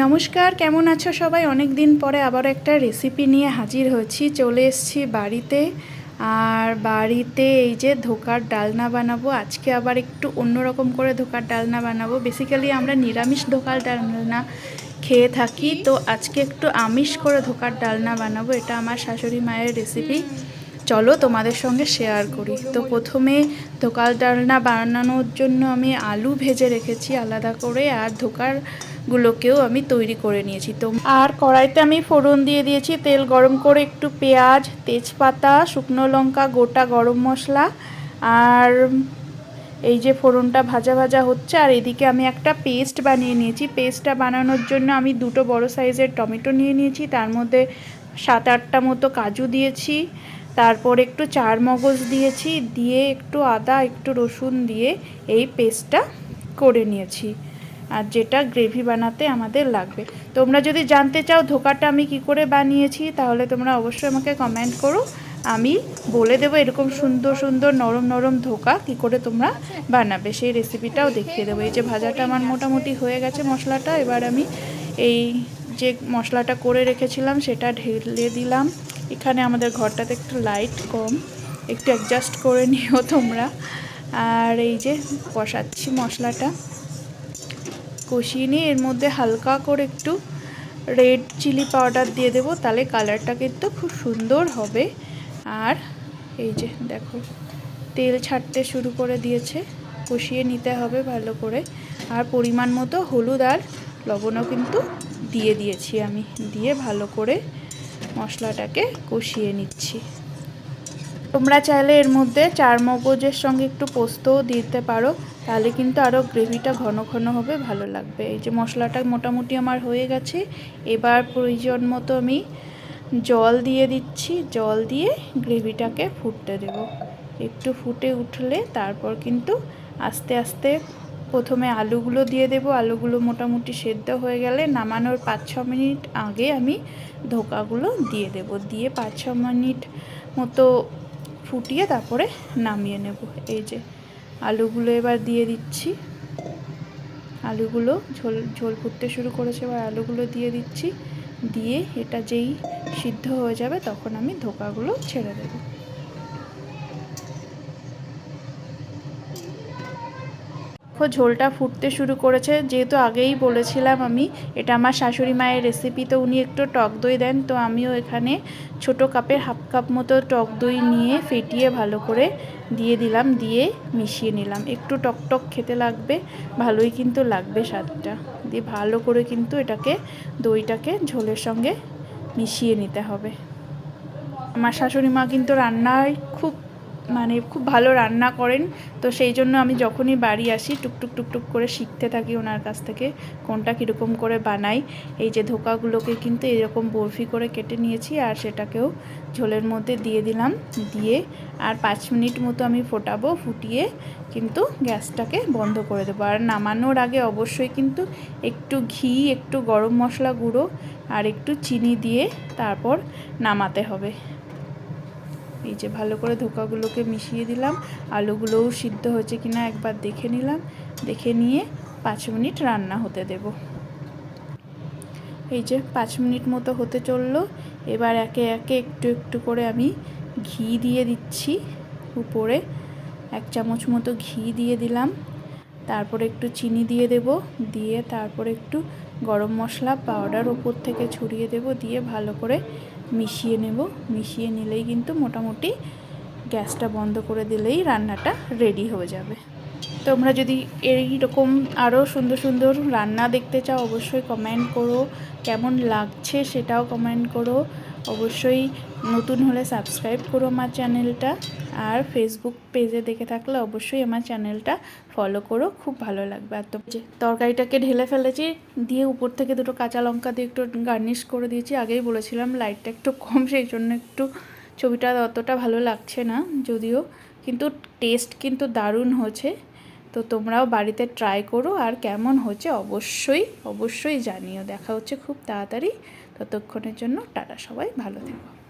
নমস্কার, কেমন আছো সবাই? অনেক দিন পরে আবার একটা রেসিপি নিয়ে হাজির হয়েছি, চলে এসেছি বাড়িতে। আর বাড়িতে এই যে ধোকার ডালনা বানাবো, আজকে আবার একটু অন্যরকম করে ধোকার ডালনা বানাবো। বেসিক্যালি আমরা নিরামিষ ধোকার ডালনা খেয়ে থাকি, তো আজকে একটু আমিষ করে ধোকার ডালনা বানাবো, এটা আমার শাশুড়ি মায়ের রেসিপি চলো তোমাদের সঙ্গে শেয়ার করি। তো প্রথমে ধোকাল ডালনা বানানোর জন্য আমি আলু ভেজে রেখেছি আলাদা করে, আর ধোকার গুলোকেও আমি তৈরি করে নিয়েছি। তো আর কড়াইতে আমি ফোড়ন দিয়ে দিয়েছি, তেল গরম করে একটু পেঁয়াজ, তেজপাতা, শুকনো লঙ্কা, গোটা গরম মশলা, আর এই যে ফোড়নটা ভাজা ভাজা হচ্ছে, আর এদিকে আমি একটা পেস্ট বানিয়ে নিয়েছি। পেস্টটা বানানোর জন্য আমি দুটো বড় সাইজের টমেটো নিয়ে নিয়েছি, তার মধ্যে সাত আটটা মতো কাজু দিয়েছি তারপর একটু চার মগজ দিয়েছি, দিয়ে একটু আদা, একটু রসুন দিয়ে এই পেস্টটা করে নিয়েছি। আর যেটা গ্রেভি বানাতে আমাদের লাগবে। তোমরা যদি জানতে চাও ধোকাটা আমি কি করে বানিয়েছি, তাহলে তোমরা অবশ্যই আমাকে কমেন্ট করো। আমি বলে দেবো এরকম সুন্দর সুন্দর, নরম নরম ধোকা কি করে তোমরা বানাবে। সেই রেসিপিটাও দেখিয়ে দেবো। এই যে ভাজাটা আমার মোটামুটি হয়ে গেছে মশলাটা, এবার আমি এই যে মশলাটা করে রেখেছিলাম, সেটা ঢেলে দিলাম। এখানে আমাদের ঘরটাতে একটু লাইট কম। একটু অ্যাডজাস্ট করে নিও তোমরা। আর এই যে কষাচ্ছি মশলাটা। কষিয়ে নিয়ে এর মধ্যে হালকা করে একটু রেড চিলি পাউডার দিয়ে দেবো, তাহলে কালারটা কিন্তু খুব সুন্দর হবে। আর এই যে দেখো, তেল ছাড়তে শুরু করে দিয়েছে। কষিয়ে নিতে হবে ভালো করে। আর পরিমাণ মতো হলুদ আর লবণও কিন্তু দিয়ে দিয়েছি আমি, দিয়ে ভালো করে মশলাটাকে কষিয়ে নিচ্ছি। তোমরা চাইলে এর মধ্যে চার মগজের সঙ্গে একটু পোস্তও দিতে পারো, তাহলে কিন্তু আরও গ্রেভিটা ঘন ঘন হবে, ভালো লাগবে। এই যে মশলাটা মোটামুটি আমার হয়ে গেছে, এবার প্রয়োজন মতো আমি জল দিয়ে দিচ্ছি, জল দিয়ে গ্রেভিটাকে ফুটতে দেব। একটু ফুটে উঠলে তারপর কিন্তু আস্তে আস্তে প্রথমে আলুগুলো দিয়ে দেব। আলুগুলো মোটামুটি সেদ্ধ হয়ে গেলে নামানোর পাঁচ ছ মিনিট আগে আমি ধোকাগুলো দিয়ে দেব। দিয়ে পাঁচ ছ মিনিট মতো ফুটিয়ে তারপরে নামিয়ে নেব। এই যে আলুগুলো এবার দিয়ে দিচ্ছি। আলুগুলো ঝোল ঝোল ফুটতে শুরু করেছে, এবার আলুগুলো দিয়ে দিচ্ছি। দিয়ে এটা যেই সিদ্ধ হয়ে যাবে তখন আমি ধোকাগুলো ছেড়ে দেবো। দেখো ঝোলটা ফুটতে শুরু করেছে। যেহেতু আগেই বলেছিলাম আমি, এটা আমার শাশুড়ি মায়ের রেসিপি তো উনি একটু টক দই দেন। তো আমিও এখানে ছোট কাপের হাফ কাপ মতো টক দই নিয়ে ফেটিয়ে ভালো করে দিয়ে দিলাম, দিয়ে মিশিয়ে নিলাম। একটু টক টক খেতে লাগবে, ভালোই কিন্তু লাগবে স্বাদটা। দিয়ে ভালো করে কিন্তু এটাকে, দইটাকে ঝোলের সঙ্গে মিশিয়ে নিতে হবে। আমার শাশুড়ি মা কিন্তু রান্নায় খুব মানে খুব ভালো রান্না করেন। তো সেই জন্য আমি যখনই বাড়ি আসি, টুকটুক টুকটুক করে শিখতে থাকি ওনার কাছ থেকে কোনটা কীরকম করে বানাই। এই যে ধোকাগুলোকে কিন্তু এরকম বরফি করে কেটে নিয়েছি আর সেটাকেও ঝোলের মধ্যে দিয়ে দিলাম। দিয়ে আর পাঁচ মিনিট মতো আমি ফোটাবো, ফুটিয়ে কিন্তু গ্যাসটাকে বন্ধ করে দেবো। আর নামানোর আগে অবশ্যই কিন্তু একটু ঘি, একটু গরম মশলা গুঁড়ো আর একটু চিনি দিয়ে তারপর নামাতে হবে। এই যে ভালো করে ধোকাগুলোকে মিশিয়ে দিলাম। আলুগুলোও সিদ্ধ হয়েছে কিনা একবার দেখে নিলাম। দেখে নিয়ে পাঁচ মিনিট রান্না হতে দেব। এই যে পাঁচ মিনিট মতো হতে চলল। এবার একে একে একটু একটু করে আমি ঘি দিয়ে দিচ্ছি। উপরে এক চামচ মতো ঘি দিয়ে দিলাম। তারপরে একটু চিনি দিয়ে দেব। দিয়ে তারপরে একটু গরম মশলা পাউডার ওপর থেকে ছড়িয়ে দেব। দিয়ে ভালো করে মিশিয়ে নেব। মিশিয়ে নিলেই কিন্তু মোটামুটি গ্যাসটা বন্ধ করে দিলেই রান্নাটা রেডি হয়ে যাবে। তোমরা যদি এইরকম আরও সুন্দর সুন্দর রান্না দেখতে চাও, অবশ্যই কমেন্ট করো। কেমন লাগছে সেটাও কমেন্ট করো। অবশ্যই নতুন হলে সাবস্ক্রাইব করো আমার চ্যানেলটা আর ফেসবুক পেজে দেখে থাকলে অবশ্যই আমার চ্যানেলটা ফলো করো, খুব ভালো লাগবে। আর তো তরকারিটাকে ঢেলে ফেলেছি, দিয়ে উপর থেকে দুটো কাঁচা লঙ্কা দিয়ে একটু গার্নিশ করে দিয়েছি। আগেই বলেছিলাম লাইটটা একটু কম, সেই জন্য একটু ছবিটা অতটা ভালো লাগছে না, যদিও। কিন্তু টেস্ট কিন্তু দারুণ হয়েছে। তো তোমরাও বাড়িতে ট্রাই করো আর কেমন হচ্ছে অবশ্যই অবশ্যই জানিও। দেখা হচ্ছে খুব তাড়াতাড়ি। ততক্ষণের জন্য টাটা সবাই, ভালো থেকো।